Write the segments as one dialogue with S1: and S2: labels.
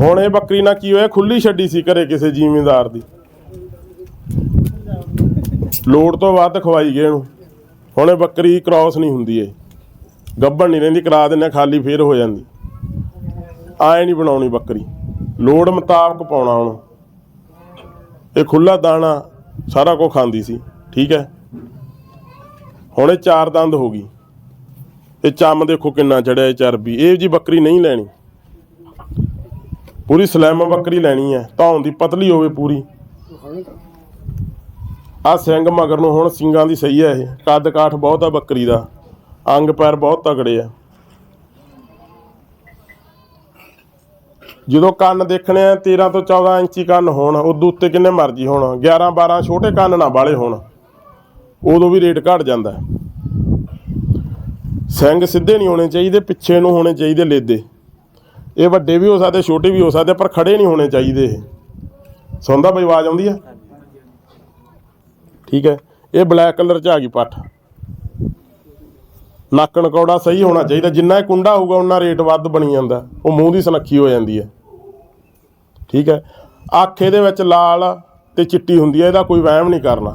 S1: ਹੁਣ ਇਹ ਬੱਕਰੀ ਨਾਲ ਕੀ ਹੋਇਆ? ਖੁੱਲੀ ਛੱਡੀ ਸੀ ਘਰੇ ਕਿਸੇ ਜ਼ਿਮੀਂਦਾਰ ਦੀ। ਲੋੜ ਤੋਂ ਵੱਧ ਖਵਾਈ ਗਏ ਇਹਨੂੰ। ਹੁਣ ਇਹ ਬੱਕਰੀ ਕ੍ਰਾਸ ਨਹੀਂ ਹੁੰਦੀ ਏ ਗੱਭਣ ਨਹੀਂ ਰਹਿੰਦੀ ਕਰਾ ਦਿੰਦੇ ਹਾਂ, ਖਾਲੀ ਫੇਰ ਹੋ ਜਾਂਦੀ। ਆਏ ਨਹੀਂ ਬਣਾਉਣੀ ਬੱਕਰੀ। ਲੋੜ ਮੁਤਾਬਕ ਪਾਉਣਾ ਹੁਣ। ਇਹ ਖੁੱਲਾ ਦਾਣਾ ਸਾਰਾ ਕੁਝ ਖਾਂਦੀ ਸੀ ਠੀਕ ਹੈ? ਹੁਣ ਇਹ ਚਾਰ ਦੰਦ ਹੋ ਗਈ। ਇਹ ਚੰਮ ਦੇਖੋ ਕਿੰਨਾ ਚੜਿਆ ਇਹ ਚਰਬੀ। ਇਹ ਜੀ ਬੱਕਰੀ ਨਹੀਂ ਲੈਣੀ। ਪੂਰੀ ਸਲੈਮ ਬੱਕਰੀ ਲੈਣੀ ਹੈ, ਧੌਣ ਦੀ ਪਤਲੀ ਹੋਵੇ ਪੂਰੀ। ਆ ਸਿੰਘ ਮਗਰ ਨੂੰ ਹੁਣ ਸਿੰਗਾਂ ਦੀ ਸਹੀ ਹੈ ਇਹ। ਕੱਦ ਕਾਠ ਬਹੁਤ ਆ ਬੱਕਰੀ ਦਾ। ਅੰਗ ਪੈਰ ਬਹੁਤ ਤਗੜੇ ਆ। ਜਦੋਂ ਕੰਨ ਦੇਖਣੇ ਆ 13 ਤੋਂ 14 ਇੰਚੀ ਕੰਨ ਹੋਣ, ਉਦੋਂ ਉੱਤੇ ਕਿੰਨੇ ਮਰਜ਼ੀ ਹੋਣ 11 12 ਛੋਟੇ ਕੰਨ ਨਾ ਬਾਲੇ ਹੋਣ, ਉਦੋਂ ਵੀ ਰੇਟ ਘਟ ਜਾਂਦਾ। ਹੈ। ਸਿੰਘ ਸਿੱਧੇ ਨਹੀਂ ਹੋਣੇ ਚਾਹੀਦੇ, ਪਿੱਛੇ ਨੂੰ ਹੋਣੇ ਚਾਹੀਦੇ ਲੇਦੇ। ਇਹ ਵੱਡੇ ਵੀ ਹੋ ਸਕਦੇ, ਛੋਟੇ ਵੀ ਹੋ ਸਕਦੇ, ਪਰ ਖੜੇ ਨਹੀਂ ਹੋਣੇ ਚਾਹੀਦੇ ਇਹ। ਸੁਣਦਾ ਬਈ ਆਵਾਜ਼ ਆਉਂਦੀ ਆ? ਠੀਕ ਹੈ। ਇਹ ਬਲੈਕ ਕਲਰ ਚ ਆ ਗਈ ਪੱਠ। ਨੱਕ ਨਕੌੜਾ ਸਹੀ ਹੋਣਾ ਚਾਹੀਦਾ। ਜਿੰਨਾ ਇਹ ਕੁੰਡਾ ਹੋਊਗਾ ਉਨਾ ਰੇਟ ਵੱਧ ਬਣੀ ਜਾਂਦਾ। ਉਹ ਮੂੰਹ ਦੀ ਸੁਨੱਖੀ ਹੋ ਜਾਂਦੀ ਹੈ। ਠੀਕ ਹੈ। ਅੱਖ ਇਹਦੇ ਵਿੱਚ ਲਾਲ ਤੇ ਚਿੱਟੀ ਹੁੰਦੀ ਹੈ, ਇਹਦਾ ਕੋਈ ਵਹਿਮ ਨਹੀਂ ਕਰਨਾ।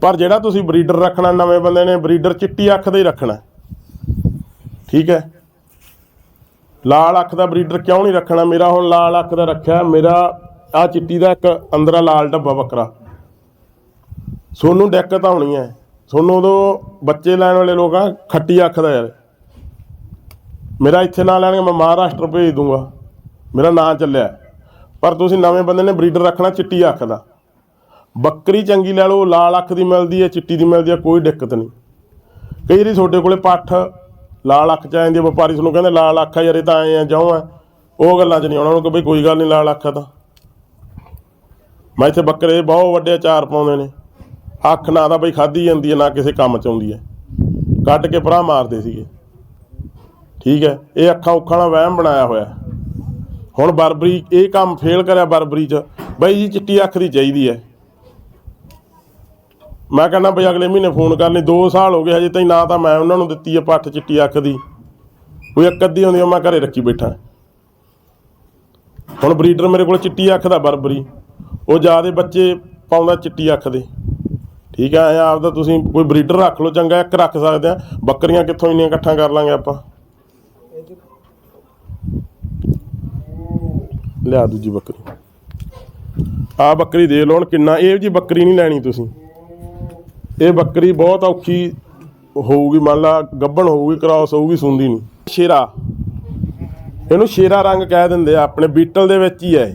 S1: ਪਰ ਜਿਹੜਾ ਤੁਸੀਂ ਬਰੀਡਰ ਰੱਖਣਾ, ਨਵੇਂ ਬੰਦੇ ਨੇ ਬਰੀਡਰ ਚਿੱਟੀ ਅੱਖ ਦਾ ਹੀ ਰੱਖਣਾ। ਠੀਕ ਹੈ। ਲਾਲ ਅੱਖ ਦਾ ਬਰੀਡਰ ਕਿਉਂ ਨਹੀਂ ਰੱਖਣਾ? ਮੇਰਾ ਹੁਣ ਲਾਲ ਅੱਖ ਦਾ ਰੱਖਿਆ। ਮੇਰਾ ਆ ਚਿੱਟੀ ਦਾ ਇੱਕ ਅੰਦਰਾ ਲਾਲ ਡੱਬਾ ਬੱਕਰਾ ਸੋਨੂੰ ਦਿੱਕਤ ਆਉਣੀ ਹੈ ਸੋਨੂੰ ਉਦੋਂ ਬੱਚੇ ਲੈਣ ਵਾਲੇ ਲੋਕ ਆ, ਖੱਟੀ ਅੱਖ ਦਾ ਯਾਰ। ਮੇਰਾ ਇੱਥੇ ਨਾਂ ਲੈਣਗੇ, ਮੈਂ ਮਹਾਰਾਸ਼ਟਰ ਭੇਜ ਦੂੰਗਾ। ਮੇਰਾ ਨਾਂ ਚੱਲਿਆ। ਪਰ ਤੁਸੀਂ ਨਵੇਂ ਬੰਦੇ ਨੇ ਬਰੀਡਰ ਰੱਖਣਾ ਚਿੱਟੀ ਅੱਖ ਦਾ। ਬੱਕਰੀ ਚੰਗੀ ਲੈ ਲਓ, ਲਾਲ ਅੱਖ ਦੀ ਮਿਲਦੀ ਹੈ ਚਿੱਟੀ ਦੀ ਮਿਲਦੀ ਹੈ ਕੋਈ ਦਿੱਕਤ ਨਹੀਂ। ਕਈ ਵਾਰੀ ਤੁਹਾਡੇ ਕੋਲੇ ਪੱਠ ਲਾਲ ਅੱਖ ਚ ਆ ਜਾਂਦੀ ਹੈ ਵਪਾਰੀ, ਤੁਹਾਨੂੰ ਕਹਿੰਦੇ ਲਾਲ ਅੱਖ ਆ ਯਾਰ, ਇਹ ਤਾਂ ਆਏ ਆ, ਜਾਉ ਆ। ਉਹ ਗੱਲਾਂ 'ਚ ਨਹੀਂ ਆਉਣਾ ਨੂੰ ਕਿ ਬਈ ਕੋਈ ਗੱਲ ਨਹੀਂ, ਲਾਲ ਅੱਖ ਆ ਤਾਂ। ਮੈਂ ਇੱਥੇ ਬੱਕਰੇ ਬਹੁਤ ਵੱਡੇ ਚਾਰ ਪਾਉਂਦੇ ਨੇ। ਅੱਖ ਨਾ ਤਾਂ ਬਈ ਖਾਧੀ ਜਾਂਦੀ ਹੈ ਨਾ ਕਿਸੇ ਕੰਮ 'ਚ ਆਉਂਦੀ ਹੈ ਕੱਢ ਕੇ ਭਰਾ ਮਾਰਦੇ ਸੀਗੇ। ਠੀਕ ਹੈ ਇਹ ਅੱਖਾਂ ਉੱਖਾਂ ਨਾਲ ਵਹਿਮ ਬਣਾਇਆ ਹੋਇਆ। ਹੁਣ ਬਰਬਰੀ, ਇਹ ਕੰਮ ਫੇਲ ਕਰਿਆ ਬਰਬਰੀ 'ਚ। ਬਈ ਜੀ, ਚਿੱਟੀ ਅੱਖ ਦੀ ਚਾਹੀਦੀ ਹੈ ਮੈਂ ਕਹਿੰਦਾ ਬਈ ਅਗਲੇ ਮਹੀਨੇ ਫੋਨ ਕਰ ਲਈ 2 ਸਾਲ ਹੋ ਗਏ ਹਜੇ ਤਾਈ, ਨਾ ਤਾਂ ਮੈਂ ਉਹਨਾਂ ਨੂੰ ਦਿੱਤੀ ਹੈ ਪੱਠ ਚਿੱਟੀ ਅੱਖ ਦੀ। ਕੋਈ ਇੱਕ ਅੱਧੀ ਹੁੰਦੀ ਆ, ਮੈਂ ਘਰੇ ਰੱਖੀ ਬੈਠਾ। ਹੁਣ ਬਰੀਡਰ ਮੇਰੇ ਕੋਲ ਚਿੱਟੀ ਅੱਖ ਦਾ ਬਰਬਰੀ। ਉਹ ਜਿਆਦੇ ਬੱਚੇ ਪਾਉਂਦਾ ਚਿੱਟੀ ਅੱਖ ਦੇ। ਠੀਕ ਹੈ ਐਂ ਆਪਦਾ ਤੁਸੀਂ ਕੋਈ ਬਰੀਡਰ ਰੱਖ ਲਓ, ਚੰਗਾ ਇੱਕ ਰੱਖ ਸਕਦੇ ਆ। ਬੱਕਰੀਆਂ ਕਿੱਥੋਂ ਇੰਨੀਆਂ ਇਕੱਠਾਂ ਕਰ ਲਾਂਗੇ ਆਪਾਂ? ਲਿਆ ਦੂਜੀ ਬੱਕਰੀ। ਆ ਬੱਕਰੀ ਦੇ ਲਓ ਹੁਣ ਕਿੰਨਾ, ਇਹ ਜੀ ਬੱਕਰੀ ਨਹੀਂ ਲੈਣੀ ਤੁਸੀਂ। ਇਹ ਬੱਕਰੀ ਬਹੁਤ ਔਖੀ ਹੋਊਗੀ, ਮੰਨ ਲਾ ਗੱਭਣ ਹੋਊਗੀ ਕ੍ਰਾਸ ਹੋਊਗੀ, ਸੁੰਦੀ ਨਹੀਂ। ਸ਼ੇਰਾ। ਇਹਨੂੰ ਸ਼ੇਰਾ ਰੰਗ ਕਹਿ ਦਿੰਦੇ ਆ, ਆਪਣੇ ਬੀਟਲ ਦੇ ਵਿੱਚ ਹੀ ਹੈ ਇਹ।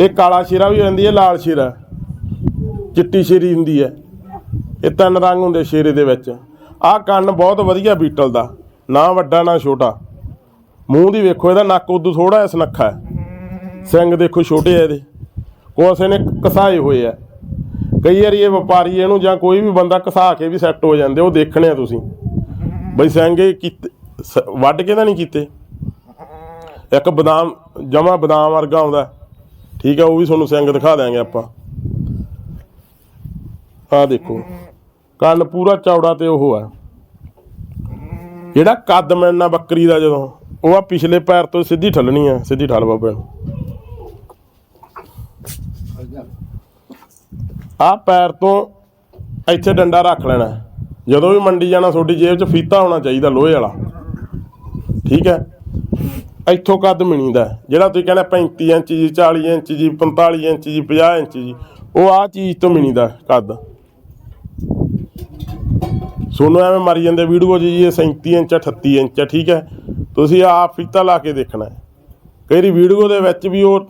S1: ਇਹ ਕਾਲਾ ਸ਼ੇਰਾ ਵੀ ਹੁੰਦੀ ਹੈ, ਲਾਲ ਸ਼ੇਰਾ। ਚਿੱਟੀ ਸ਼ੇਰੀ ਹੁੰਦੀ ਹੈ। ਇਹ ਤਿੰਨ ਰੰਗ ਹੁੰਦੇ ਸ਼ੇਰੇ ਦੇ ਵਿੱਚ। ਆਹ ਕੰਨ ਬਹੁਤ ਵਧੀਆ ਬੀਟਲ ਦਾ, ਨਾ ਵੱਡਾ, ਨਾ ਛੋਟਾ। ਮੂੰਹ ਦੀ ਵੇਖੋ, ਇਹਦਾ ਨੱਕ ਉਦੋਂ ਥੋੜਾ ਜਿਹਾ ਸੁਨੱਖਾ ਹੈ। ਸਿੰਘ ਦੇਖੋ ਛੋਟੇ ਆ ਇਹਦੇ। ਕੋਸੇ ਨੇ ਕਸਾਏ ਹੋਏ ਆ। ਕਈ ਵਾਰੀ ਇਹ ਵਪਾਰੀ ਇਹਨੂੰ ਜਾਂ ਕੋਈ ਵੀ ਬੰਦਾ ਘਸਾ ਕੇ ਵੀ ਸੈੱਟ ਹੋ ਜਾਂਦੇ, ਉਹ ਦੇਖਣੇ ਆ ਤੁਸੀਂ। ਬਈ ਸਿੰਘੇ ਕੀਤੇ ਵੱਢ ਕੇ ਤਾਂ ਨਹੀਂ ਕੀਤੇ। ਇੱਕ ਬਦਾਮ, ਜਮਾ ਬਦਾਮ ਵਰਗਾ ਆਉਂਦਾ। ਠੀਕ ਆ, ਉਹ ਵੀ ਤੁਹਾਨੂੰ ਸਿੰਘ ਦਿਖਾ ਦਿਆਂਗੇ ਆਪਾਂ। ਆ ਦੇਖੋ, ਕੰਨ ਪੂਰਾ ਚੌੜਾ ਤੇ ਉਹ ਆ। ਜਿਹੜਾ ਕੱਦ ਮਿਲਣਾ ਬੱਕਰੀ ਦਾ ਜਦੋਂ, ਉਹ ਆ ਪਿਛਲੇ ਪੈਰ ਤੋਂ ਸਿੱਧੀ ਠੱਲਣੀ ਆ, ਸਿੱਧੀ ਠੱਲ ਬਾਬੇ ਨੂੰ। ਆ ਪੈਰ ਤੋਂ ਇੱਥੇ ਡੰਡਾ ਰੱਖ ਲੈਣਾ। ਜਦੋਂ ਵੀ ਮੰਡੀ ਜਾਣਾ, ਤੁਹਾਡੀ ਜੇਬ 'ਚ ਫੀਤਾ ਹੋਣਾ ਚਾਹੀਦਾ ਲੋਹੇ ਵਾਲਾ। ਠੀਕ ਹੈ? ਇੱਥੋਂ ਕੱਦ ਮਿਣੀ ਦਾ ਜਿਹੜਾ ਤੁਸੀਂ ਕਹਿੰਦੇ 35 ਇੰਚ ਜੀ 40 ਇੰਚ ਜੀ 45 ਇੰਚ ਜੀ 50 ਇੰਚ ਜੀ, ਉਹ ਆ ਚੀਜ਼ ਤੋਂ ਮਿਣੀ ਦਾ ਕੱਦ। ਸੋਨੂੰ ਐਵੇਂ ਮਰੀ ਜਾਂਦੇ ਵੀਡੀਓ 'ਚ ਜੀ, ਇਹ 37 ਇੰਚ 38 ਇੰਚ ਠੀਕ ਹੈ? ਤੁਸੀਂ ਆਪ ਫੀਤਾ ਲਾ ਕੇ ਦੇਖਣਾ ਹੈ। ਕਈ ਵਾਰੀ ਵੀਡੀਓ ਦੇ ਵਿੱਚ ਵੀ ਉਹ